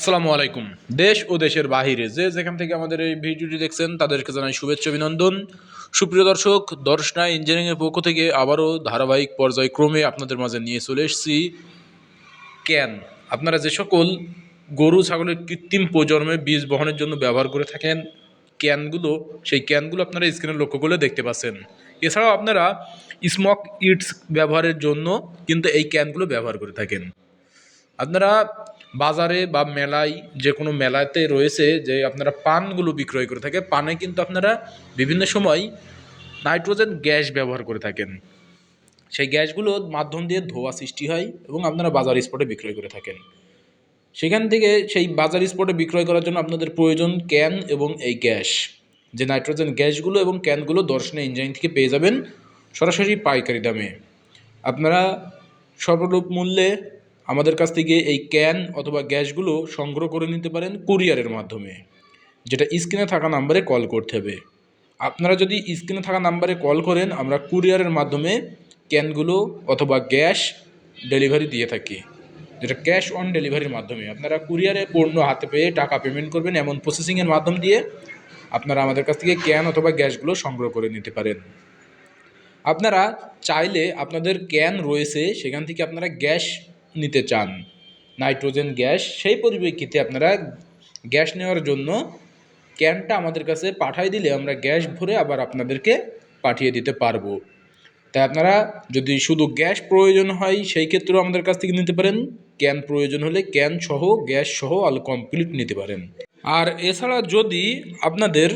আসসালামু আলাইকুম। দেশ ও দেশের বাহিরে যে যেখান থেকে আমাদের এই ভিডিওটি দেখছেন, তাদেরকে জানাই শুভেচ্ছা, অভিনন্দন। সুপ্রিয় দর্শক, দর্শনা ইঞ্জিনিয়ারিংয়ের পক্ষ থেকে আবারও ধারাবাহিক পর্যায়ক্রমে আপনাদের মাঝে নিয়ে চলে এসেছি ক্যান। আপনারা যে সকল গরু, ছাগলের কৃত্রিম প্রজন্মে বীজ বহনের জন্য ব্যবহার করে থাকেন, ক্যানগুলো, সেই ক্যানগুলো আপনারা স্ক্রিনে লক্ষ্য করলে দেখতে পাচ্ছেন। এছাড়াও আপনারা স্মক ইটস ব্যবহারের জন্য কিন্তু এই ক্যানগুলো ব্যবহার করে থাকেন। আপনারা বাজারে বা মেলায়, যে কোনো মেলাতে রয়েছে যে আপনারা পানগুলো বিক্রয় করে থাকে পানে কিন্তু আপনারা বিভিন্ন সময় নাইট্রোজেন গ্যাস ব্যবহার করে থাকেন। সেই গ্যাসগুলোর মাধ্যম দিয়ে ধোয়া সৃষ্টি হয় এবং আপনারা বাজার স্পটে বিক্রয় করে থাকেন। সেখান থেকে সেই বাজার স্পটে বিক্রয় করার জন্য আপনাদের প্রয়োজন ক্যান এবং এই গ্যাস। যে নাইট্রোজেন গ্যাসগুলো এবং ক্যানগুলো দর্শনে ইঞ্জিনিয়ারিং থেকে পেয়ে যাবেন সরাসরি পাইকারি দামে। আপনারা সর্বরূপ মূল্যে আমাদের কাছ থেকে এই ক্যান অথবা গ্যাসগুলো সংগ্রহ করে নিতে পারেন কুরিয়ারের মাধ্যমে, যেটা স্ক্রিনে থাকা নাম্বারে কল করতে হবে। আপনারা যদি স্ক্রিনে থাকা নাম্বারে কল করেন, আমরা কুরিয়ারের মাধ্যমে ক্যানগুলো অথবা গ্যাস ডেলিভারি দিয়ে থাকি, যেটা ক্যাশ অন ডেলিভারির মাধ্যমে। আপনারা কুরিয়ারে পণ্য হাতে পেয়ে টাকা পেমেন্ট করবেন এমন প্রসেসিংয়ের মাধ্যম দিয়ে আপনারা আমাদের কাছ থেকে ক্যান অথবা গ্যাসগুলো সংগ্রহ করে নিতে পারেন। আপনারা চাইলে আপনাদের ক্যান রয়েছে, সেখান থেকে আপনারা গ্যাস নিতে চান। নাইট্রোজেন গ্যাস, সেই পরিপ্রেক্ষিতে আপনারা গ্যাস নেওয়ার জন্য ক্যানটা আমাদের কাছে পাঠিয়ে দিলে আমরা গ্যাস ভরে আবার আপনাদেরকে পাঠিয়ে দিতে পারব। তাই আপনারা যদি শুধু গ্যাস প্রয়োজন হয়, সেই ক্ষেত্রেও আমাদের কাছ থেকে নিতে পারেন। ক্যান প্রয়োজন হলে ক্যান সহ, গ্যাস সহ আল কমপ্লিট নিতে পারেন। আর এছাড়া যদি আপনাদের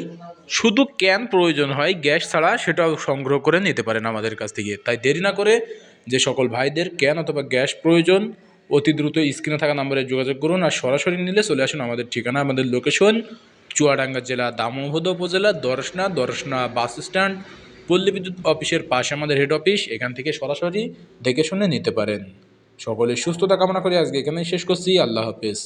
শুধু ক্যান প্রয়োজন হয়, গ্যাস ছাড়া, সেটাও সংগ্রহ করে নিতে পারেন আমাদের কাছ থেকে। তাই দেরি না করে যে সকল ভাইদের ক্যান অথবা গ্যাস প্রয়োজন, অতি দ্রুত স্ক্রিনে থাকা নাম্বারে যোগাযোগ করুন আর সরাসরি নিলে চলে আসুন আমাদের ঠিকানা, আমাদের লোকেশন চুয়াডাঙ্গা জেলা, দামোহদ উপজেলা, দর্শনা দর্শনা বাস স্ট্যান্ড, পল্লী বিদ্যুৎ অফিসের পাশে আমাদের হেড অফিস এখান থেকে সরাসরি দেখে শুনে নিতে পারেন। সকলে সুস্থতা কামনা করে আজকে এখানেই শেষ করছি, আল্লাহ হাফেজ।